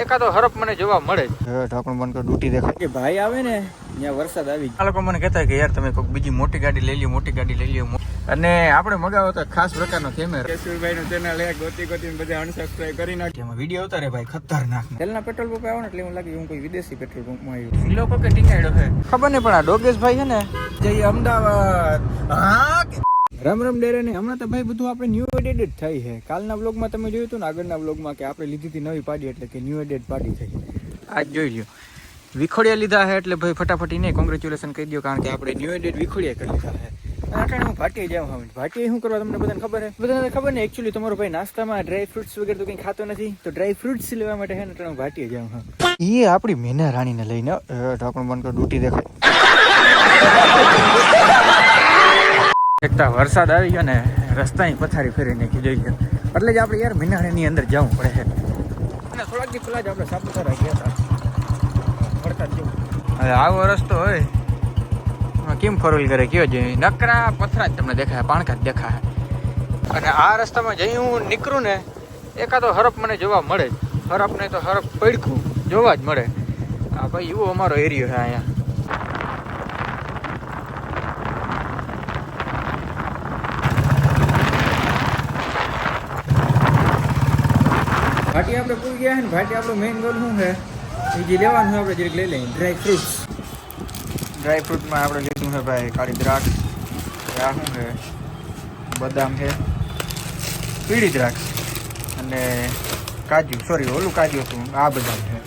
એકાદો હરફ મને જોવા મળે જ ઢાંકણ બંધ કરી ડૂટી દેખાય. કે ભાઈ આવે ને ત્યાં વરસાદ આવી આ લોકો મને કહેતા કે યાર તમે કોઈક બીજી મોટી ગાડી લઈ લ્યો મોટી ગાડી લઈ લ્યો. અને આપણે મગાવો તો ખાસ પ્રકારનો કેમેરા કેશુરભાઈ નો ચેનલ એ ગોતી ગોતી બધા અનસબસ્ક્રાઇબ કરી નાખી. એમાં વીડિયો ઉતારે ભાઈ ખતરનાક. તેલના પેટ્રોલ પંપ આવ્યો ને એટલે એવું લાગે હું કોઈ વિદેશી પેટ્રોલ પંપમાં આવ્યું આવ્યો. લોકો કે ટીંગાડ્યો છે ખબર નહીં પણ આ ડોગેશભાઈ છે ને? જે અમદાવાદ. હા રામ રામ ડેરે ને. હમણાં તો ભાઈ બધું આપણે ન્યૂ એડિટ થઈ છે. કાલના બ્લોગમાં તમે જોયું હતું ને આગળના બ્લોગમાં કે આપણે લીધી હતી નવી પાર્ટી એટલે કે ન્યૂ એડેડ પાર્ટી થઈ આજ જોઈ લ્યો. વિખોડિયા લીધા છે એટલે ભાઈ ફટાફટ એને કોંગ્રેચ્યુલેશન કહી દો કારણ કે આપણે ન્યૂ એડેડ વિખોડિયા કરી લીધા છે. અટાણે હું ભાટીએ જાઉં હવે ભાટીએ શું કરવા તમને બધાને ખબર છે? બધાને ખબર ને એકચ્યુઅલી તમારો ભાઈ નાસ્તામાં ડ્રાય ફ્રૂટ્સ વગેરે તો કંઈ ખાતો નથી તો ડ્રાય ફ્રૂટ્સ લેવા માટે છે ને અટાણે હું ભાટીએ જાઉં હા એ આપણી મેના રાણીને લઈને ઢાંકણ બંધ કર ડૂટી દેખાય. એક તો વરસાદ આવી ગયો ને રસ્તાની પથારી ફેરી નાખી જોઈ ગયો એટલે જ આપણે યાર મીનાણીની અંદર જવું પડે. છે અને થોડાક દી પહેલાં જ આપણે સાપુતારા ગયા હતા. વરસાદ હવે આવો રસ્તો હોય. કેમ ફરવી કરે કયો છે નકરા પથરા જ તમને દેખાય પાણકા જ દેખાય. અને આ રસ્તામાં જઈ હું નીકળું ને એકાદો હરફ મને જોવા મળે. જ હરફ નહીં તો હરફ પડખું જોવા જ મળે. આ ભાઈ એવો અમારો એરિયો છે અહીંયા. ભાટી આપણે પૂરી ગયા છે ને ભાટી આપણો મેઇન ગોલ શું છે? એ જે લેવાનું છે આપણે જરીક લઈ લઈએ. ડ્રાય ફ્રૂટ્સ ડ્રાય ફ્રૂટમાં આપણે લીધું છે ભાઈ કાળી દ્રાક્ષ. આ શું છે? બદામ છે. પીળી દ્રાક્ષ. અને કાજુ સોરી ઓલું કાજુ હતું. આ બદામ છે.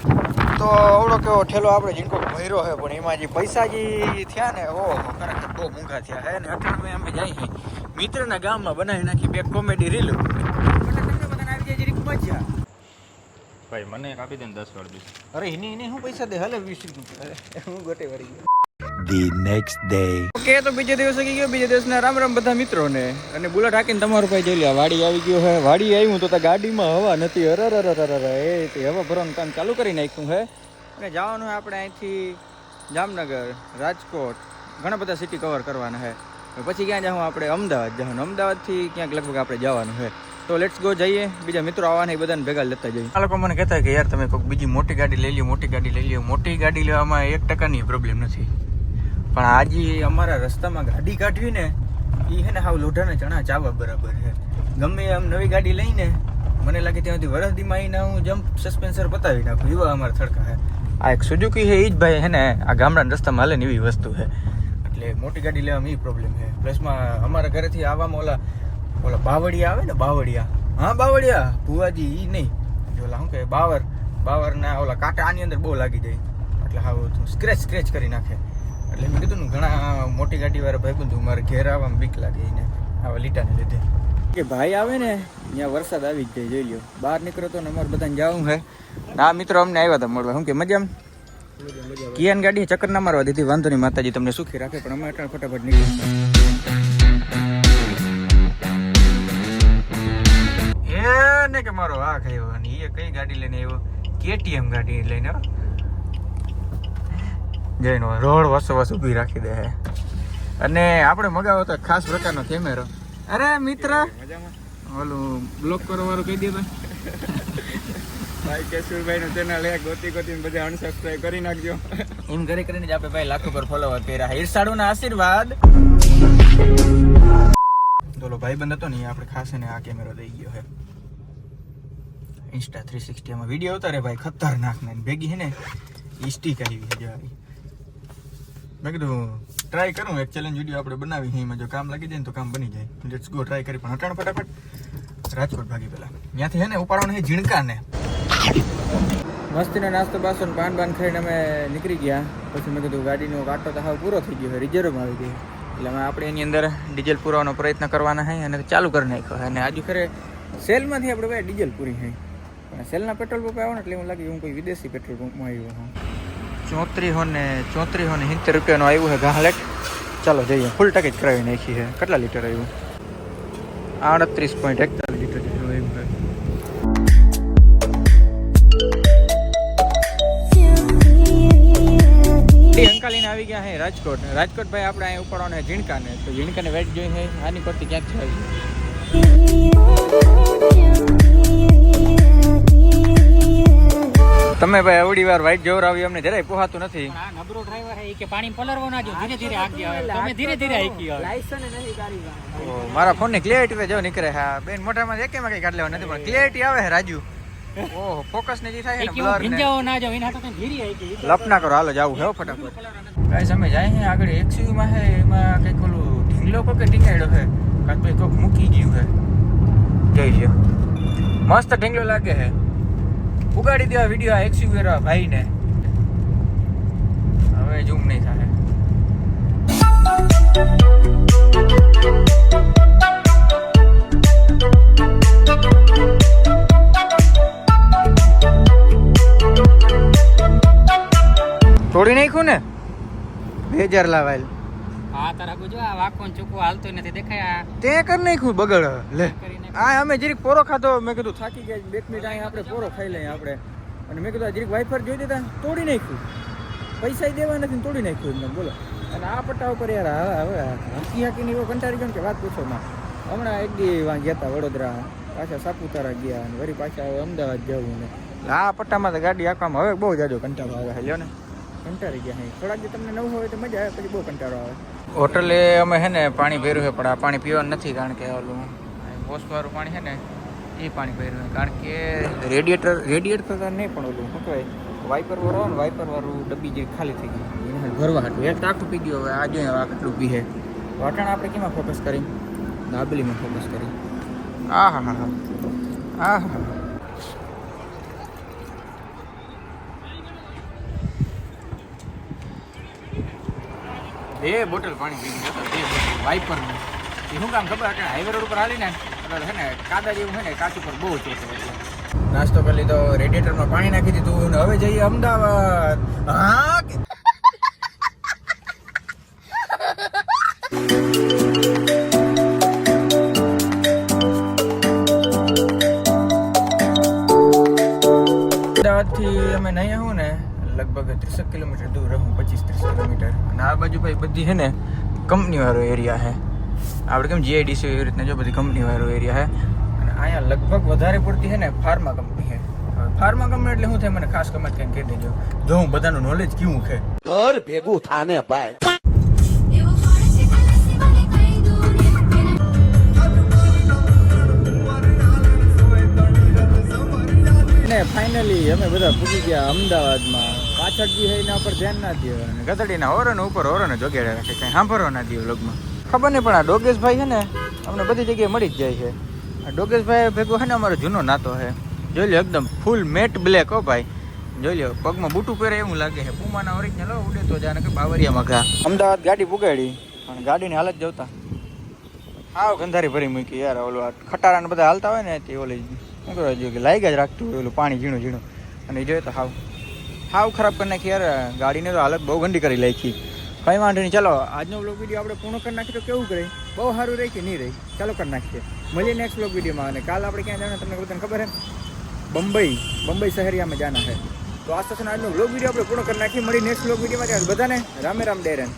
તો ઓળો કેવો ઠેલો આપણે જીનકો ભર્યો છે પણ એમાં જે પૈસા જે થયા ને ઓહો ખરેખર બહુ મોંઘા થયા હે ને અઠવાડિયે અમે જઈએ મિત્રના ગામમાં બનાવી નાખી બે કોમેડી રીલ મજા ભાઈ મને એક આપી દે ને દસ વાળી અરે એની એને શું પૈસા દે? હાલે વીસ હું ગોટે વળી ગયો. The next day. ઓકે તો બીજે દિવસ ગઈ ગયો. બીજા દિવસના રામ રામ બધા મિત્રોને. અને બુલેટ હાકીને તમારો ભાઈ જોઈ લે વાડી આવી ગયો હે. વાડી આવ્યું તો તો ગાડીમાં હવા નથી. અરર અરર અરર અરર એ હવા ભરવાનું કામ ચાલુ કરી નાખ્યું હે. અને જવાનું હે આપણે અહીંથી જામનગર રાજકોટ. ઘણા બધા સિટી કવર કરવાના હે. પછી ક્યાં જાઉં આપણે? અમદાવાદ. જવાનું. અમદાવાદથી ક્યાંક લગભગ આપણે જવાનું છે તો લેટ્સ ગો જઈએ. બીજા મિત્રો આવવાના એ બધાને ભેગા લેતા જઈએ. આ લોકો મને કહેતા કે યાર તમે કોઈક બીજી મોટી ગાડી લઈ લ્યો, મોટી ગાડી લઈ લ્યો. મોટી ગાડી લેવામાં એક ટકાની પ્રોબ્લેમ નથી. પણ આજે અમારા રસ્તામાં ગાડી કાઢવી ને એ હે ને હાવ લોઢાને ચણા ચાવા બરાબર છે. ગમે આમ નવી ગાડી લઈને, મને લાગે ત્યાં સુધી વરસદીમાં આવીને હું જમ્પ સસ્પેન્સર પતાવી નાખું. એવા અમારા થડકા છે. આ એક સુઝુકી છે એ જ ભાઈ હે ને, આ ગામડાના રસ્તામાં હાલે ને એવી વસ્તુ છે. એટલે મોટી ગાડી લેવામાં એ પ્રોબ્લેમ છે. પ્લસમાં અમારા ઘરેથી આવવામાં ઓલા ઓલા બાવળિયા આવે ને બાવળિયા. હા, બાવળિયા? ભુવાજી, ઈ નહીં. ઓલા શું કહે બાવર. બાવરના ઓલા કાંટા આની અંદર બહુ લાગી જાય. એટલે હા સ્ક્રેચ સ્ક્રેચ કરી નાખે. એટલે મેં કીધું ને, ઘણા મોટી ગાડી વાળા ભાઈ બંધુ મારે ઘેર આવવામાં બીક લાગે એને, આવા લીટાને લીધે. કે ભાઈ આવે ને, ત્યાં વરસાદ આવી જ જાય, જોઈ લ્યો. બહાર નીકળો તો ને અમારે બધાને જવું હે ના, મિત્રો અમને આવ્યા હતા મળવા. શું કે, મજામાં? કિયાન ગાડી ચક્કર ના મારવા દીધી. વાંધો નહીં, માતાજી તમને સુખી રાખે, પણ અમે ફટાફટ નીકળી કે આવ્યો અને એ કઈ ગાડી લઈને આવ્યો કેટીએમ ગાડી લઈને જઈને રોડ વસો વસ ઊભી રાખી દે અને આપણે મગાવો તો ખાસ પ્રકારનો કેમેરો અરે મિત્ર! ઓલું બ્લોક કરો કહી દે ભાઈ. કેશુરભાઈ નો ચેનલ એ ગોતી ગોતી બધા અનસબસ્ક્રાઇબ કરી નાખજો. એમ કરી કરીને જ આપણે ભાઈ લાખો પર ફોલોવર કર્યા. ઈર્ષાડુના આશીર્વાદ. બોલો ભાઈ બંધ હતો ને આપણે ખાસ એને આ કેમેરો દઈ ગયો છે ઇન્સ્ટા થ્રી સિક્સટી એમાં વીડિયો ઉતારે ભાઈ, ખતરનાક ને ભેગી છે ને ઈસ્ટી કરી છે આવી. મેં કીધું ટ્રાય કરું એક ચેલેન્જ વીડિયો આપણે બનાવી છે એમાં જો કામ લાગી જાય ને તો કામ બની જાય. લેટ્સ ગો ટ્રાય કરી, પણ હટાણ ફટાફટ. રાજકોટ ભાગી પેલા. ત્યાંથી છે ને, ઉપાડવાનું છે ઝીણકાને. મસ્તીનો નાસ્તો બાસો ને પાન બાન ખાઈને અમે નીકળી ગયા. પછી મેં કીધું, ગાડીનો કાંટો તો હાવ પૂરો થઈ ગયો છે રિઝર્વમાં આવી ગઈ એટલે અમે આપણે એની અંદર ડીઝલ પૂરવાનો પ્રયત્ન કરવાના છે અને ચાલુ કરી નાખ્યો છે અને આજુ ખરે સેલમાંથી આપણે ભાઈ ડીઝલ પૂરી છે પણ સેલના પેટ્રોલ પંપ આવ્યો ને એટલે એવું લાગે હું કોઈ વિદેશી પેટ્રોલ પંપમાં આવ્યો હું ચોત્રીસો ને ચોત્રીસો ને સિત્તેર રૂપિયાનું આવ્યું છે ગાહલેટ ચાલો જઈએ ફૂલ ટેકેજ જ કરાવી નાખી છે કેટલા લીટર આવ્યું આડત્રીસ પોઈન્ટ એકતાલીસ લીટર જેટલું આવ્યું છે અંકાલીને આવી ગયા છે રાજકોટ રાજકોટ ભાઈ આપણે અહીં ઉપાડવાના ઝીણકાને તો ઝીણકાને વેટ જોઈ છે આની પરથી ક્યાંક છે તમે ભાઈ અવડી વાર વાઈટ જોવરાવી અમને જરાય પોહાતું નથી. પણ આ નબળો ડ્રાઈવર હે ઈ કે પાણી પલરવો ના જો ધીરે ધીરે આગળ આવે. તમે ધીરે ધીરે હાકી આવે. ઓ, મારા ફોનની ક્લિયરિટી જો નીકળે. હા બેન મોટામાં એકેમાં કઈ કાઢ લેવા નથી પણ ક્લિયરિટી આવે છે રાજુ. ઓહો ફોકસ ને જે થાય એ છે ને કેવું બ્લર ને. ભીંજાવો ના જાવ એના હાટુ ધીરે હાકી લપ ના કરો હાલો જાવું હે હો ફટાફટ. ગાઈસ અમે જાય છે આગળ એક્સયુ માં હે એમાં કંઈક ઓલું ઢીંગલો કો કે ટીંગાડ્યો હે કાક ભાઈ કોક મૂકી ગયું હે. જોઈ લ્યો. મસ્ત ઢીંગલો લાગે હે. ઉગાડી દેવા વીડિયો આ એક્સયુ વેરા ભાઈ ને હવે ઝૂમ નહીં થાય. તોડી નાખ્યું ને? બે હજાર લાવાયેલ. આ તારા ગુજો આ વાકો ચૂકો હાલતો નથી. દેખાય તે કરી નાખ્યું બગડ. લે. આ અમે જરીક પોરો ખાધો. મેં કીધું થાકી ગયા બે મિનિટ અહીં આપણે પોરો ખાઈ લઈએ આપણે. અને મેં કીધું જરીક વાઇફર જોઈ દીધા તોડી નાખ્યું. પૈસા દેવા નથી તોડી નાખ્યું એમને. બોલો. અને આ પટ્ટા ઉપર યાર હવે હવે હંકી હાકીને એવો કંટાળી ગયો કે વાત પૂછો માં. હમણાં એક દી વાં ગયા હતા વડોદરા. પાછા સાપુતારા ગયા અને વળી પાછા અમદાવાદ જવું ને. આ પટ્ટામાં તો ગાડી આખવામાં હવે બહુ જાજો કંટાળો આવે. લ્યો ને. કંટાળી ગયા થોડાક તમને નવું હોય તો મજા આવે પછી બહુ કંટાળો આવે. હોટલે અમે છે ને પાણી ભર્યું છે પણ આ પાણી પીવાનું નથી કારણ કે ઓલું વોશવાળું પાણી છે ને એ પાણી ભર્યું છે કારણ કે રેડિયેટર રેડિયેટર તો નહીં પણ ઓલું, શું કહેવાય, વાઇપર વાળું ને, વાઇપર વાળું ડબ્બી જે ખાલી થઈ ગઈ. એને ભરવા હતું એક આખું પી ગયો હવે, આ જોઈએ આ કેટલું પીએ વાટણ આપણે કેમાં ફોકસ કરી? દાબલીમાં ફોકસ કરી. આ હા હા હા હા હા બે બોટલ પાણી પી ગયો બે બોટલ વાઇપર એ શું કામ ખબર? કે હાઈવે રોડ ઉપર હાલી ને, એટલે છે ને કાદા જેવું છે ને, કાચ ઉપર બહુ ચોટે નાસ્તો કરી લીધો રેડિએટરમાં પાણી નાખી દીધું ને હવે જઈએ અમદાવાદ. હા અમદાવાદથી અમે નહીં આવું ને લગભગ ત્રીસેક કિલોમીટર દૂર રહું પચીસ ત્રીસ કિલોમીટર. અને આ બાજુ ભાઈ બધી છે ને કંપની વાળો એરિયા છે. આપણે કેમ જીઆઈડીસી એવી રીતના જો બધી કંપનીવાળો એરિયા છે. અને અહીંયા લગભગ વધારે પડતી છે ને ફાર્મા કંપની છે. ફાર્મા કંપની એટલે શું થાય મને ખાસ કમેન્ટ કંઈક કહી દેજો. જો હું બધાનું નોલેજ કેવું છે? ઘર ભેગું થાને ભાઈ. ફાઇનલી અમે બધા પૂછી ગયા અમદાવાદમાં. પાછળ જે એના ઉપર ધ્યાન ના દો અને ગધડીના હોરન ઉપર હોરન જોગે રાખે, કઈ સાંભળવા ના દો લગ્નમાં ખબર નહીં, પણ આ ડોગેશભાઈ છે ને, અમને બધી જગ્યાએ મળી જ જાય છે. આ ડોગેશભાઈ ભેગો છે ને, અમારો જૂનો નાતો છે. જોઈ લો એકદમ ફૂલ મેટ બ્લેક હો ભાઈ. જોઈ લો પગમાં બૂટું પહેરે એવું લાગે છે. પુમાના ઓરિજિનલ ઉડે તો જાણે કે બાવરિયામાં ઘા. અમદાવાદ ગાડી પુગાડી, પણ ગાડીની હાલત જોતા. આવ ગંધારી ભરી મૂકી યાર, ઓલું આ ખટારાને બધા હાલતા હોય ને, તે ઓલી, શું કરવા જોઈએ કે લાગ્યા જ રાખતું હોય, ઓલું પાણી ઝીણું ઝીણું. અને એ જોઈએ તો હાવ. હાવ ખરાબ કરી નાખી યાર. ગાડીને તો હાલત બહુ ગંદી કરી નાખી. કંઈ વાંધો નહીં. ચાલો, આજનો બ્લોગ વીડિયો આપણે પૂર્ણ કરી નાખીએ તો કેવું કરે? બહુ સારું રહે કે નહીં રહી? ચાલો કરી નાખીએ. મળીએ નેક્સ્ટ બ્લોગ વિડીયોમાં અને કાલ આપણે ક્યાં જવાના તમને બધાને ખબર હે? બંબઈ. બંબઈ શહેરિયામાં જાના છે તો આ સાથે આજનો બ્લોગ વીડિયો આપણે પૂર્ણ કરી નાખીએ. મળી નેક્સ્ટ બ્લોગ વિડીયોમાં બધાને રામે રામ ડેરન